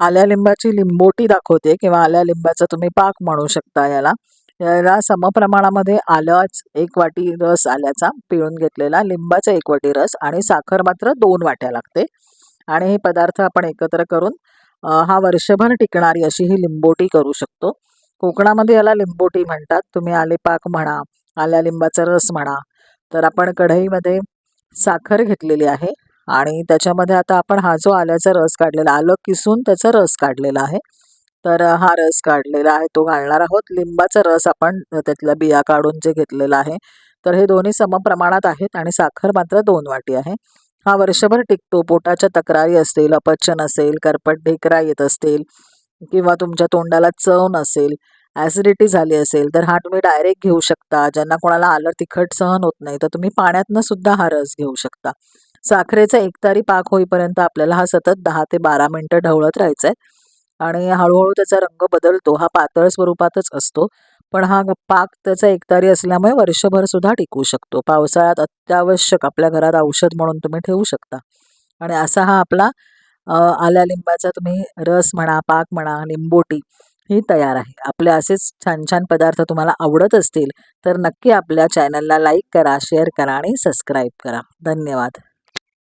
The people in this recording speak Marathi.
आल्या लिंबाची लिंबोटी दाखवते किंवा आल्या लिंबाचा तुम्ही पाक म्हणू शकता याला. याला समप्रमाणामध्ये आलंच एक वाटी रस आल्याचा पिळून घेतलेला लिंबाचा एक वाटी रस आणि साखर मात्र दोन वाट्या लागते. आणि हे पदार्थ आपण एकत्र करून हा वर्षभर टिकणारी अशी ही लिंबोटी करू शकतो. कोकणामध्ये याला लिंबोटी म्हणतात. तुम्ही आलेपाक म्हणा आल्या लिंबाचा रस म्हणा तर आपण कढईमध्ये साखर घेतलेली आहे. आणि त्याच्यामध्ये आता आपण हा जो आल्याचा रस काढलेला आलं किसून त्याचा रस काढलेला आहे. तर हा रस काढलेला आहे तो घालणार आहोत. लिंबाचा रस आपण त्यातल्या बिया काढून जे घेतलेला आहे. तर हे दोन्ही समप्रमाणात आहेत आणि साखर मात्र दोन वाटी आहे. हा वर्षभर टिकतो. पोटाच्या तक्रारी असतील अपचन असेल करपट ढेकरा येत असतील किंवा तुमच्या तोंडाला चव नसेल ॲसिडिटी झाली असेल तर हा तुम्ही डायरेक्ट घेऊ शकता. ज्यांना कोणाला आलं तिखट सहन होत नाही तर तुम्ही पाण्यातनं सुद्धा हा रस घेऊ शकता. साखरेचा एकतारी पाक होईपर्यंत आपल्याला हा सतत दहा ते बारा मिनटं ढवळत राहायचा आहे आणि हळूहळू त्याचा रंग बदलतो हा पातळ स्वरूपातच असतो. पण हा पाक त्याचा एकतारी असल्यामुळे वर्षभर सुद्धा टिकू शकतो. पावसाळ्यात अत्यावश्यक आपल्या घरात औषध म्हणून तुम्ही ठेवू शकता. आणि असा हा आपला आल्या लिंबाचा तुम्ही रस म्हणा पाक म्हणा लिंबोटी ही तयार आहे. आपले असेच छान छान पदार्थ तुम्हाला आवडत असतील तर नक्की आपल्या चॅनलला लाईक करा शेअर करा आणि सबस्क्राईब करा. धन्यवाद.